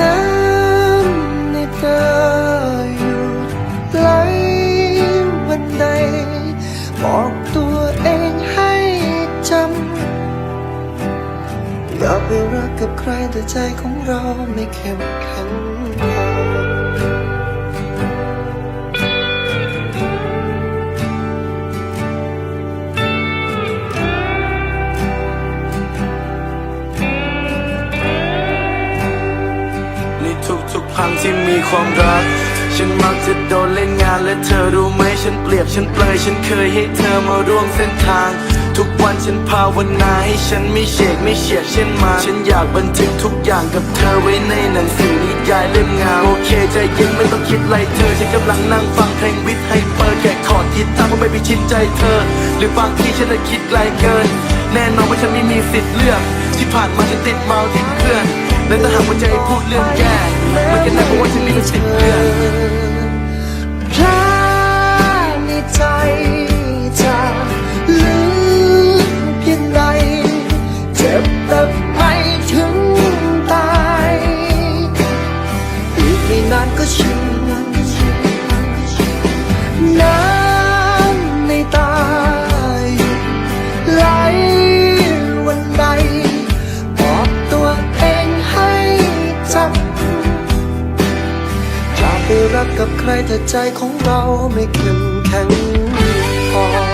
น้ำในตาหยุดไหลวันใด บอกตัวเองให้จำอย่าไปรักกับใครแต่ใจของเราไม่เข้มแข็งพอ ความรัก ฉันมักจะโดนเล่นงานและเธอรู้ไหมฉันเปรียบฉันเปลยฉันเคยให้เธอมาร่วมเส้นทาง ทุกวันฉันภาวนาให้ฉันไม่เฉกไม่เฉียดเช่นมา ฉันอยากบันทึกทุกอย่างกับเธอไว้ในหนังสือนิยายเล่มงามโอเคใจเย็นไม่ต้องคิดไรเธอฉันกำลังนั่งฟังเพลงวิทย์ให้เปิดแกะคอร์ดกีตาร์เพราะไม่ไปชิดใจเธอ หรือบางทีฉันจะคิดไกลเกิน แน่นอนว่าฉันไม่มีสิทธิ์เลือก ที่ผ่านมาฉันติดเมาติดเพื่อนและถ้าหากว่าจะให้พูดเรื่องแย่ มันก็น่าเใครแต่ใจของเราไม่เข้มแข็งพอ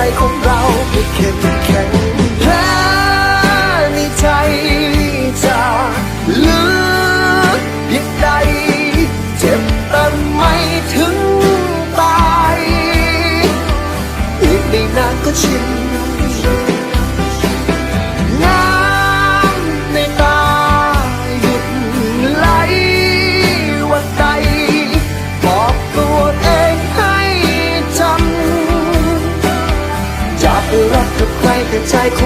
ใจของเราไม่เข้มแข็งแผลในใจจะลึกเพียงใด เจ็บแต่ไม่ถึงตาย อีกไม่นานก็ชินำ